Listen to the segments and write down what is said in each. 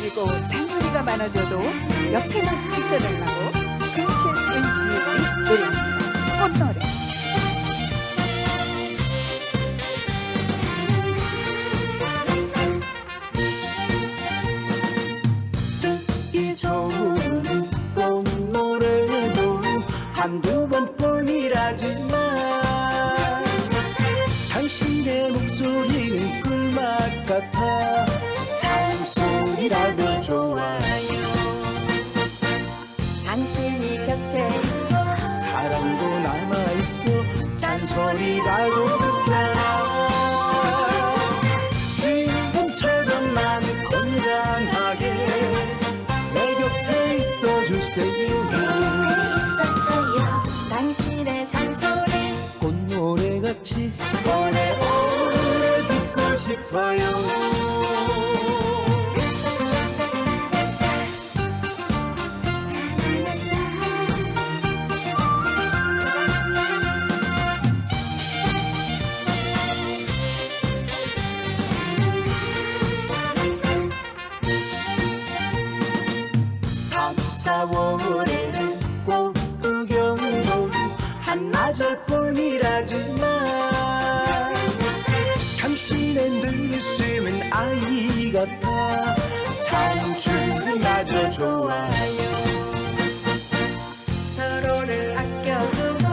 삐뚤어지고 잔소리가 많아져도 옆에만 있어달라고 근신 은지의 노래입니다. 꽃노래. 꽃노래도 한두 번뿐이라지만 당신의 목소리는 꿀맛 같아 잔소리라도 좋아요. 당신이 곁에 있고 사랑도 남아있어 잔소리라도 듣잖아. 지금처럼만 건강하게 내 곁에 있어주세요. 있어줘요. 당신의 잔소리 꽃노래같이 오래오래 듣고 싶어요 삼사월에는 꽃 구경도 한나절 뿐이라지만 당신의 눈웃음은 아이 같아 참출마저 좋아요. 서로를 아껴주고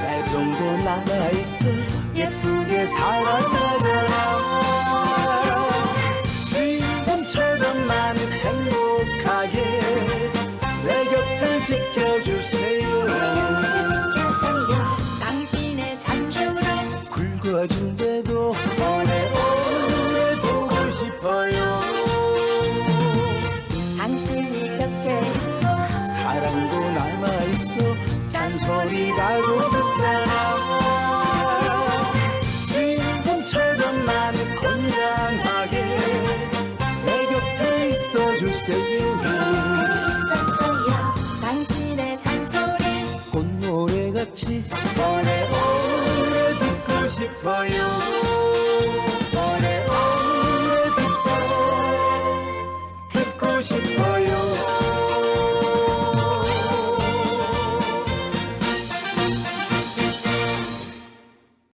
애정도 남아있어 예쁘게 살아가잖 지켜줘요. 당신의 잔소리 굵어진데도 오래오래 보고 싶어요. 당신이 곁에 있고 사랑도 남아있어 잔소리라도 듣잖아. 건강하게 내 곁에 있어주세요. 있어줘요 싶어요. 노래 오래 듣고 듣고 싶어요.